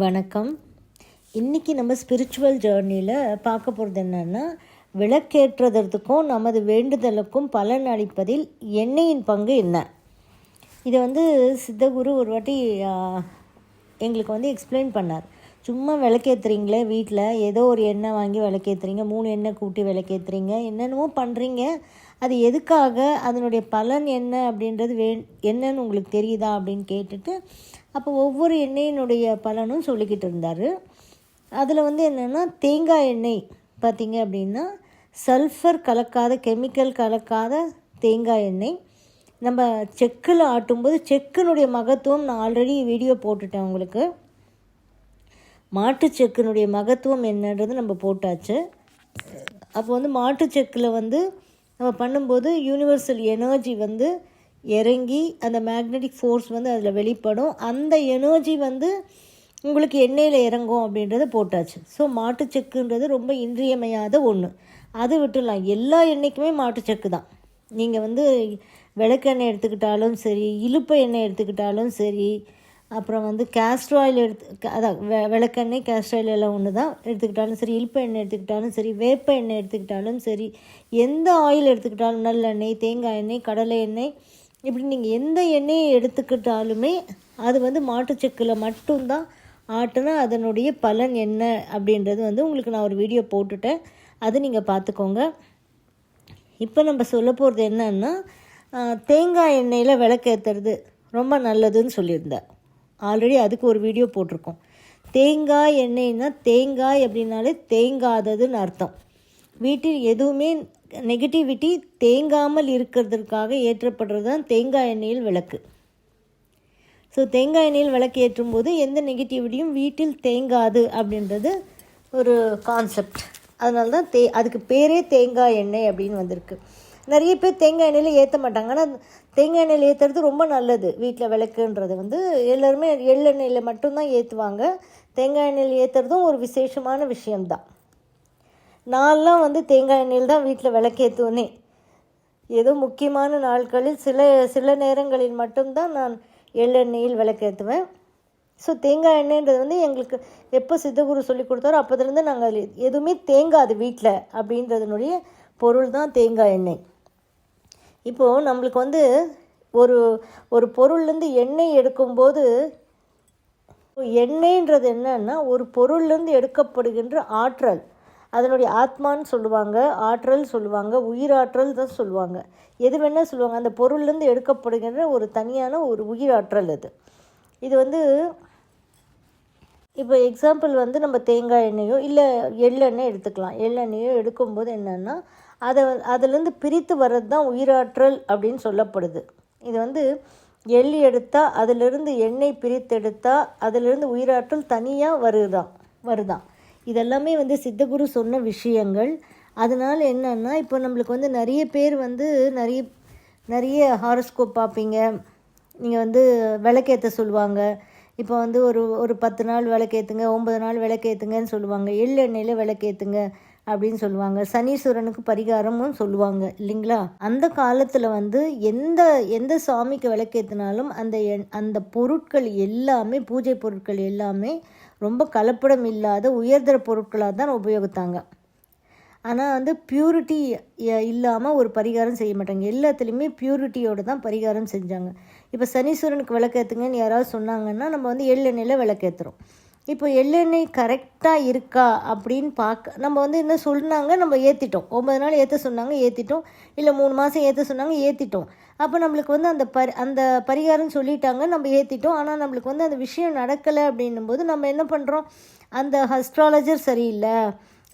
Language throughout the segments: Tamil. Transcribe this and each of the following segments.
வணக்கம். இன்றைக்கி நம்ம ஸ்பிரிச்சுவல் ஜேர்னியில் பார்க்க போகிறது என்னென்னா விளக்கேற்றுவதற்கும் நமது வேண்டுதலுக்கும் பலன் அளிப்பதில் எண்ணெயின் பங்கு என்ன? இதை வந்து சித்தகுரு ஒரு வாட்டி எங்களுக்கு வந்து எக்ஸ்பிளைன் பண்ணார். சும்மா விளக்கேற்றுறீங்களே வீட்டில் ஏதோ ஒரு எண்ணெய் வாங்கி விளக்கேற்றுறீங்க மூணு எண்ணெய் கூட்டி விளக்கேற்றுறீங்க என்னென்னமோ பண்ணுறீங்க அது எதுக்காக அதனுடைய பலன் என்ன அப்படின்றது வே என்னன்னு உங்களுக்கு தெரியுதா அப்படின்னு கேட்டுட்டு அப்போ ஒவ்வொரு எண்ணெயினுடைய பலனும் சொல்லிக்கிட்டு இருந்தார். அதில் வந்து என்னென்னா தேங்காய் எண்ணெய் பார்த்தீங்க அப்படின்னா சல்ஃபர் கலக்காத கெமிக்கல் கலக்காத தேங்காய் எண்ணெய். நம்ம செக்கில் ஆட்டும்போது செக்கினுடைய மகத்துவம் நான் ஆல்ரெடி வீடியோ போட்டுட்டேன் உங்களுக்கு. மாட்டு செக்கினுடைய மகத்துவம் என்னன்றது நம்ம போட்டாச்சு. அப்போ வந்து மாட்டு செக்கில் வந்து நம்ம பண்ணும்போது யூனிவர்சல் எனர்ஜி வந்து இறங்கி அந்த மேக்னெட்டிக் ஃபோர்ஸ் வந்து அதில் வெளிப்படும். அந்த எனர்ஜி வந்து உங்களுக்கு எண்ணெயில் இறங்கும் அப்படின்றத போட்டாச்சு. ஸோ மாட்டுச்சக்குன்றது ரொம்ப இன்றியமையாத ஒன்று அது விட்டுடலாம். எல்லா எண்ணெய்க்குமே மாட்டுச்சக்கு தான். நீங்கள் வந்து விளக்கெண்ணெய் எடுத்துக்கிட்டாலும் சரி இலுப்பை எண்ணெய் எடுத்துக்கிட்டாலும் சரி அப்புறம் வந்து castor ஆயில் எடுத்து க- அதான் வெ- விளக்கெண்ணெய் castor ஆயில் எல்லாம் ஒன்று தான் எடுத்துக்கிட்டாலும் சரி இலுப்பை எண்ணெய் எடுத்துக்கிட்டாலும் சரி வேப்ப எண்ணெய் எடுத்துக்கிட்டாலும் சரி எந்த ஆயில் எடுத்துக்கிட்டாலும் நல்லெண்ணெய் தேங்காய் எண்ணெய் கடலை எண்ணெய் இப்படி நீங்கள் எந்த எண்ணெயை எடுத்துக்கிட்டாலுமே அது வந்து மாட்டுச்சக்கில் மட்டும்தான் ஆட்டுனா அதனுடைய பலன் என்ன அப்படின்றது வந்து உங்களுக்கு நான் ஒரு வீடியோ போட்டுட்டேன். அது நீங்கள் பார்த்துக்கோங்க. இப்போ நம்ம சொல்ல போகிறது என்னன்னா தேங்காய் எண்ணெயில் விளக்கேற்றுறது ரொம்ப நல்லதுன்னு சொல்லியிருந்தேன் ஆல்ரெடி அதுக்கு ஒரு வீடியோ போட்டிருக்கோம். தேங்காய் எண்ணெய்னா தேங்காய் அப்படின்னாலே தேங்காததுன்னு அர்த்தம். வீட்டில் எதுவுமே நெகட்டிவிட்டி தேங்காமல் இருக்கிறதுக்காக ஏற்றப்படுறது தான் தேங்காய் எண்ணெயில் விளக்கு. ஸோ தேங்காய் எண்ணெயில் விளக்கு ஏற்றும் போது எந்த நெகட்டிவிட்டியும் வீட்டில் தேங்காது அப்படின்றது ஒரு கான்செப்ட் அதனால தான் தே அதுக்கு பேரே தேங்காய் எண்ணெய் அப்படின்னு வந்திருக்கு. நிறைய பேர் தேங்காய் எண்ணெயில் ஏற்ற மாட்டாங்க. ஆனால் தேங்காய் எண்ணெயில் ஏற்றுறது ரொம்ப நல்லது. வீட்டில் விளக்குன்றது வந்து எல்லோருமே எள்ளெண்ணெயில் மட்டும்தான் ஏற்றுவாங்க தேங்காய் எண்ணெயில் ஏற்றுறதும் ஒரு விசேஷமான விஷயம்தான். நான்லாம் வந்து தேங்காய் எண்ணெயில் தான் வீட்டில் விளக்கேற்றுவனே ஏதோ முக்கியமான நாட்களில் சில சில நேரங்களில் மட்டும்தான் நான் எள்ளெண்ணெயில் விளக்கேற்றுவேன் ஸோ தேங்காய் எண்ணெய்ன்றது வந்து எங்களுக்கு எப்போ சித்தகுரு சொல்லி கொடுத்தாரோ அப்போதுலேருந்து நாங்கள் அதில் எதுவுமே தேங்காது வீட்டில் அப்படின்றதுனுடைய பொருள் தான் தேங்காய் எண்ணெய். இப்போது நம்மளுக்கு வந்து ஒரு ஒரு பொருள்லேருந்து எண்ணெய் எடுக்கும்போது எண்ணெய்ன்றது என்னன்னா ஒரு பொருள்லேருந்து எடுக்கப்படுகின்ற ஆற்றல். அதனுடைய ஆத்மான்னு சொல்லுவாங்க ஆற்றல் சொல்லுவாங்க உயிராற்றல் தான் சொல்லுவாங்க. எது வேணால் சொல்லுவாங்க. அந்த பொருள்லேருந்து எடுக்கப்படுகின்ற ஒரு தனியான ஒரு உயிராற்றல் அது. இது வந்து இப்போ எக்ஸாம்பிள் வந்து நம்ம தேங்காய் எண்ணெயோ இல்லை எள்ளெண்ணெய் எடுத்துக்கலாம். எள்ளெண்ணெயோ எடுக்கும்போது என்னென்னா அதை அதுலேருந்து பிரித்து வர்றது தான் உயிராற்றல் அப்படின்னு சொல்லப்படுது. இது வந்து எள் எடுத்தால் அதிலிருந்து எண்ணெய் பிரித்தெடுத்தால் அதிலிருந்து உயிராற்றல் தனியாக வருதான் வருதான் இதெல்லாமே வந்து சித்தகுரு சொன்ன விஷயங்கள். அதனால் என்னென்னா இப்போ நம்மளுக்கு வந்து நிறைய பேர் வந்து நிறைய நிறைய ஹாரோஸ்கோப் பார்ப்பீங்க. நீங்கள் வந்து விளக்கேற்ற சொல்லுவாங்க. இப்போ வந்து ஒரு ஒரு பத்து நாள் விளக்கேற்றுங்க ஒம்பது நாள் விளக்கேற்றுங்கன்னு சொல்லுவாங்க. எள்ளெண்ணெயில் விளக்கேற்றுங்க அப்படின்னு சொல்லுவாங்க. சனீஸ்வரனுக்கு பரிகாரமும் சொல்லுவாங்க இல்லைங்களா? அந்த காலத்தில் வந்து எந்த எந்த சாமிக்கு விளக்கேற்றினாலும் அந்த எண் அந்த பொருட்கள் எல்லாமே பூஜை பொருட்கள் எல்லாமே ரொம்ப கலப்படம் இல்லாத உயர்தர பொருட்களாக தான் உபயோகித்தாங்க. ஆனால் வந்து பியூரிட்டி இல்லாமல் ஒரு பரிகாரம் செய்ய மாட்டாங்க. எல்லாத்துலேயுமே பியூரிட்டியோடு தான் பரிகாரம் செஞ்சாங்க. இப்போ சனீஸ்வரனுக்கு விளக்கேற்றுங்கன்னு யாராவது சொன்னாங்கன்னா நம்ம வந்து எள்ளெண்ணெயில் விளக்கேற்றுறோம் இப்போ எள்ளெண்ணெய் கரெக்டாக இருக்கா அப்படின்னு பார்க்க நம்ம வந்து என்ன சொன்னாங்க நம்ம ஏற்றிட்டோம் ஒம்பது நாள் ஏற்ற சொன்னாங்க ஏற்றிட்டோம் இல்லை மூணு மாதம் ஏற்ற சொன்னாங்க ஏற்றிட்டோம் அப்போ நம்மளுக்கு வந்து அந்த பரி அந்த பரிகாரம் சொல்லிட்டாங்க நம்ம ஏற்றிட்டோம் ஆனால் நம்மளுக்கு வந்து அந்த விஷயம் நடக்கலை அப்படின்னும் போது நம்ம என்ன பண்ணுறோம் அந்த அஸ்ட்ராலஜர் சரியில்லை.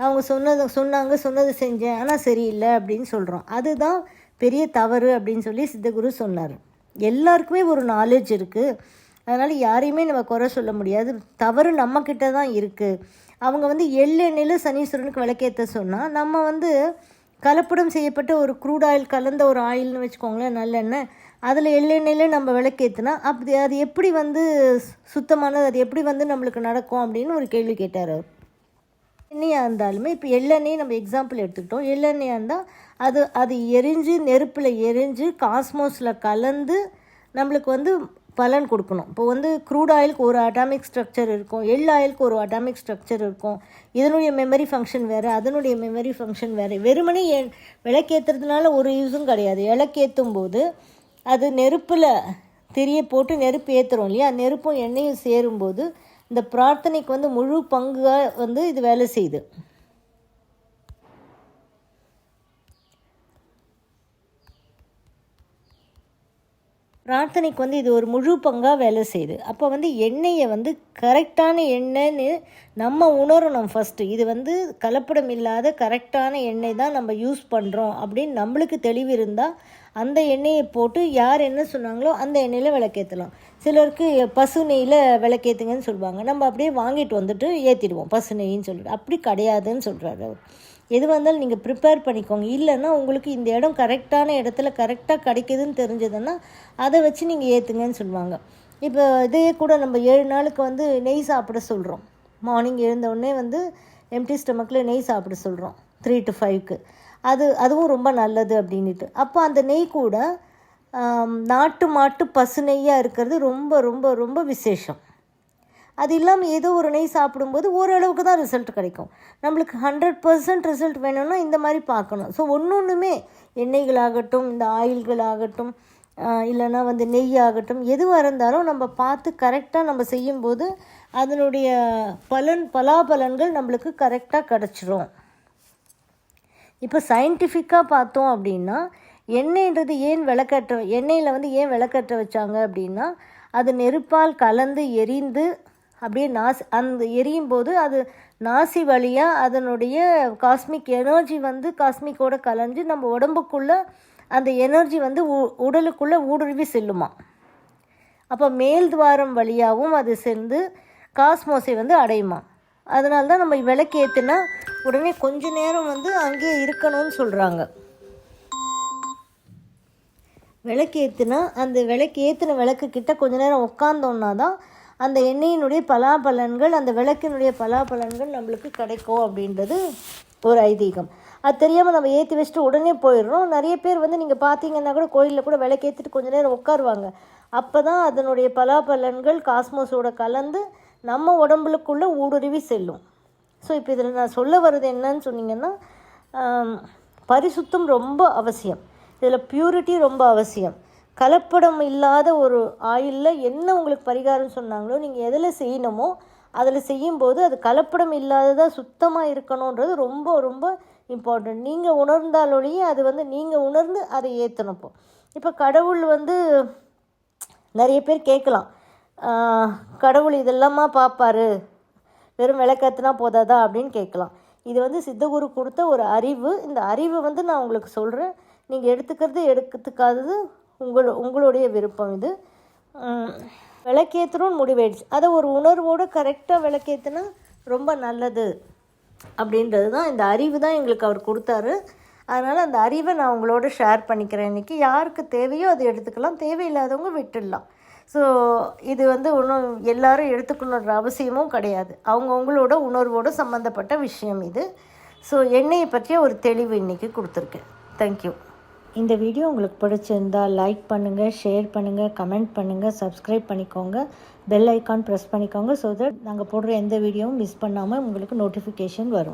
அவங்க சொன்னது சொன்னாங்க சொன்னது செஞ்சேன் ஆனால் சரியில்லை அப்படின்னு சொல்கிறோம் அதுதான் பெரிய தவறு அப்படின்னு சொல்லி சித்தகுரு சொன்னார். எல்லாருக்குமே ஒரு நாலேஜ் இருக்குது அதனால் யாரையுமே நம்ம குறை சொல்ல முடியாது. தவறு நம்மக்கிட்ட தான் இருக்குது அவங்க வந்து எள்ளெண்ணெயில் சனீஸ்வரனுக்கு விளக்கேற்ற சொன்னால் நம்ம வந்து கலப்படம் செய்யப்பட்ட ஒரு க்ரூட் ஆயில் கலந்த ஒரு ஆயில்னு வச்சுக்கோங்களேன் நல்லெண்ணெய் அதில் எள்ளெண்ணெயில் நம்ம விளக்கேற்றினா அப்படி அது எப்படி வந்து சுத்தமானது அது எப்படி வந்து நம்மளுக்கு நடக்கும் அப்படின்னு ஒரு கேள்வி கேட்டார் அவர். எண்ணெயாக இருந்தாலுமே இப்போ எள்ளெண்ணெய் நம்ம எக்ஸாம்பிள் எடுத்துக்கிட்டோம். எள்ளெண்ணெயாக இருந்தால் அது அது எரிஞ்சு நெருப்பில் எரிஞ்சு காஸ்மோஸில் கலந்து நம்மளுக்கு வந்து பலன் கொடுக்கணும். இப்போ வந்து க்ரூட் ஆயிலுக்கு ஒரு அட்டாமிக் ஸ்ட்ரக்சர் இருக்கும். எள் ஆயிலுக்கு ஒரு அட்டாமிக் ஸ்ட்ரக்சர் இருக்கும். இதனுடைய மெமரி ஃபங்க்ஷன் வேறு அதனுடைய மெமரி ஃபங்க்ஷன் வேறு. வெறுமனே எ- விளக்கேற்றுறதுனால ஒரு யூஸும் கிடையாது. விளக்கேற்றும் போது அது நெருப்பில் திரிய போட்டு நெருப்பு ஏற்றுறோம் இல்லையா? நெருப்பும் எண்ணெயும் சேரும்போது இந்த பிரார்த்தனைக்கு வந்து முழு பங்காக வந்து இது வேலை செய்யுது. பிரார்த்தனைக்கு வந்து இது ஒரு முழு பங்காக வேலை செய்யுது. அப்போ வந்து எண்ணெயை வந்து கரெக்டான எண்ணெய்ன்னு நம்ம உணரணும் ஃபஸ்ட்டு இது வந்து கலப்படம் இல்லாத கரெக்டான எண்ணெய் தான் நம்ம யூஸ் பண்ணுறோம் அப்படின்னு நம்மளுக்கு தெளிவு இருந்தால் அந்த எண்ணெயை போட்டு யார் என்ன சொன்னாங்களோ அந்த எண்ணெயில் விளக்கேற்றலாம் சிலருக்கு பசு நெய்யில் விளக்கேற்றுங்கன்னு சொல்லுவாங்க. நம்ம அப்படியே வாங்கிட்டு வந்துட்டு ஏற்றிடுவோம் பசு நெய்ன்னு சொல்லிட்டு. அப்படி கிடையாதுன்னு சொல்கிறாரு அவர். எது வந்தாலும் நீங்கள் ப்ரிப்பேர் பண்ணிக்கோங்க. இல்லைன்னா உங்களுக்கு இந்த இடம் கரெக்டான இடத்துல கரெக்டாக கிடைக்குதுன்னு தெரிஞ்சதுன்னா அதை வச்சு நீங்கள் ஏற்றுங்கன்னு சொல்லுவாங்க. இப்போ இதே கூட நம்ம ஏழு நாளுக்கு வந்து நெய் சாப்பிட சொல்கிறோம் மார்னிங் எழுந்தவுடனே வந்து எம்டி ஸ்டமக்கில் நெய் சாப்பிட சொல்கிறோம் த்ரீ டு ஃபைவ்க்கு அது அதுவும் ரொம்ப நல்லது அப்படின்ட்டு அப்போ அந்த நெய் கூட நாட்டு மாட்டு பசு நெய்யாக இருக்கிறது ரொம்ப ரொம்ப ரொம்ப விசேஷம். அது இல்லாமல் ஏதோ ஒரு நெய் சாப்பிடும்போது ஓரளவுக்கு தான் ரிசல்ட் கிடைக்கும். நம்மளுக்கு ஹண்ட்ரட் பர்சன்ட் ரிசல்ட் வேணும்னா இந்த மாதிரி பார்க்கணும். ஸோ ஒன்று ஒன்றுமே எண்ணெய்களாகட்டும் இந்த ஆயில்களாகட்டும் இல்லைன்னா வந்து நெய் ஆகட்டும் எதுவாக இருந்தாலும் நம்ம பார்த்து கரெக்டாக நம்ம செய்யும்போது அதனுடைய பலன் பலாபலன்கள் நம்மளுக்கு கரெக்டாக கிடச்சிரும். இப்போ சயின்டிஃபிக்காக பார்த்தோம் அப்படின்னா எண்ணெய்ன்றது ஏன் விளக்கற்ற எண்ணெயில் வந்து ஏன் விளக்கற்ற வச்சாங்க அப்படின்னா அது நெருப்பால் கலந்து எரிந்து அப்படியே நாசி அந்த எரியும் போது அது நாசி வழியாக அதனுடைய காஸ்மிக் எனர்ஜி வந்து காஸ்மிக்கோட கலந்து நம்ம உடம்புக்குள்ளே அந்த எனர்ஜி வந்து உ- உடலுக்குள்ளே ஊடுருவி செல்லுமா. அப்போ மேல் துவாரம் வழியாகவும் அது சென்று காஸ்மோஸை வந்து அடையுமா. அதனால தான் நம்ம விளக்கு ஏற்றுனா உடனே கொஞ்ச நேரம் வந்து அங்கேயே இருக்கணும்னு சொல்கிறாங்க விளக்கு ஏற்றுனா அந்த விளக்கு ஏற்றின விளக்கு கிட்ட கொஞ்ச நேரம் உட்காந்தோன்னா தான் அந்த எண்ணெயினுடைய பலாபலன்கள் அந்த விளக்கினுடைய பலாபலன்கள் நம்மளுக்கு கிடைக்கும் அப்படின்றது ஒரு ஐதீகம். அது தெரியாமல் நம்ம ஏற்றி வச்சுட்டு உடனே போயிடுறோம். நிறைய பேர் வந்து நீங்கள் பார்த்தீங்கன்னா கூட கோயிலில் கூட விளக்கேற்றிட்டு கொஞ்ச நேரம் உட்காருவாங்க. அப்போ தான் அதனுடைய பலாபலன்கள் காஸ்மோஸோட கலந்து நம்ம உடம்புக்குள்ளே ஊடுருவி செல்லும். ஸோ இப்போ இதில் நான் சொல்ல வர்றது என்னன்னு சொன்னீங்கன்னா பரிசுத்தம் ரொம்ப அவசியம். இதில் பியூரிட்டி ரொம்ப அவசியம். கலப்படம் இல்லாத ஒரு ஆயிலில் என்ன உங்களுக்கு பரிகாரம் சொன்னாங்களோ நீங்கள் எதில் செய்யணுமோ அதில் செய்யும்போது அது கலப்படம் இல்லாததாக சுத்தமாக இருக்கணுன்றது ரொம்ப ரொம்ப இம்பார்ட்டன்ட் நீங்கள் உணர்ந்தாலொழியே அது வந்து நீங்கள் உணர்ந்து அதை ஏற்றணும் இப்போ. இப்போ கடவுள் வந்து நிறைய பேர் கேட்கலாம். கடவுள் இதெல்லாமா பார்ப்பாரு வெறும் விளக்கத்துனா போதாதா? அப்படின்னு கேட்கலாம். இது வந்து சித்தகுரு கொடுத்த ஒரு அறிவு. இந்த அறிவு வந்து நான் உங்களுக்கு சொல்கிறேன் நீங்கள் எடுத்துக்கிறது எடுக்கிறதுக்காதது உங்கள் உங்களுடைய விருப்பம் இது. உம், விளக்கேற்றணும்னு முடிவாயிடுச்சு அதை ஒரு உணர்வோடு கரெக்டாக விளக்கேற்றினா ரொம்ப நல்லது அப்படின்றது தான் இந்த அறிவு தான் எங்களுக்கு அவர் கொடுத்தாரு. அதனால் அந்த அறிவை நான் உங்களோட ஷேர் பண்ணிக்கிறேன். இன்றைக்கி யாருக்கு தேவையோ அதை எடுத்துக்கலாம். தேவையில்லாதவங்க விட்டுடலாம். ஸோ இது வந்து ஒன்றும் எல்லாரும் எடுத்துக்கணுன்ற அவசியமும் கிடையாது. அவங்கவுங்களோட உணர்வோடு சம்மந்தப்பட்ட விஷயம் இது. ஸோ எண்ணெயை பற்றிய ஒரு தெளிவு இன்றைக்கி கொடுத்துருக்கேன். தேங்க்யூ இந்த வீடியோ உங்களுக்கு பிடிச்சிருந்தா லைக் பண்ணுங்கள் ஷேர் பண்ணுங்கள் கமெண்ட் பண்ணுங்கள் சப்ஸ்கிரைப் பண்ணிக்கோங்க. பெல் ஐக்கான் ப்ரெஸ் பண்ணிக்கோங்க ஸோ தட் நாங்கள் போடுற எந்த வீடியோவும் மிஸ் பண்ணாமல் உங்களுக்கு நோட்டிஃபிகேஷன் வரும்.